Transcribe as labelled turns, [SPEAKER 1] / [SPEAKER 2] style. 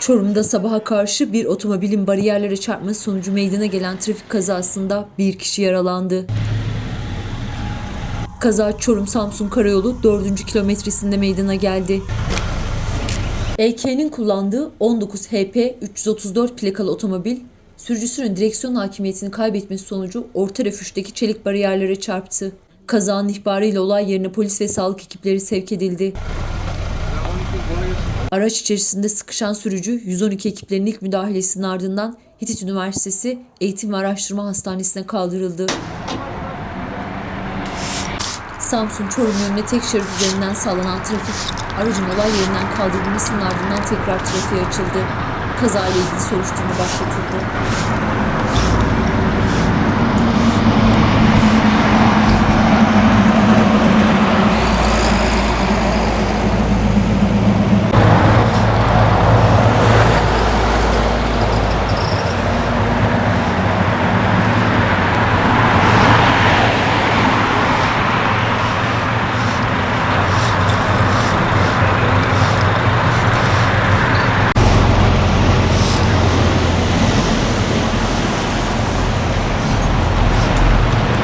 [SPEAKER 1] Çorum'da sabaha karşı bir otomobilin bariyerlere çarpması sonucu meydana gelen trafik kazasında bir kişi yaralandı. Kaza Çorum-Samsun Karayolu 4. kilometresinde meydana geldi. EK'nin kullandığı 19 HP 334 plakalı otomobil, sürücüsünün direksiyon hakimiyetini kaybetmesi sonucu orta refüjdeki çelik bariyerlere çarptı. Kazanın ihbarıyla olay yerine polis ve sağlık ekipleri sevk edildi. Araç içerisinde sıkışan sürücü 112 ekiplerinin ilk müdahalesinin ardından Hitit Üniversitesi Eğitim ve Araştırma Hastanesi'ne kaldırıldı. Samsun Çorum yönüne tek şerit üzerinden sağlanan trafik aracın olay yerinden kaldırılmasının ardından tekrar trafiğe açıldı. Kazayla ilgili soruşturma başlatıldı.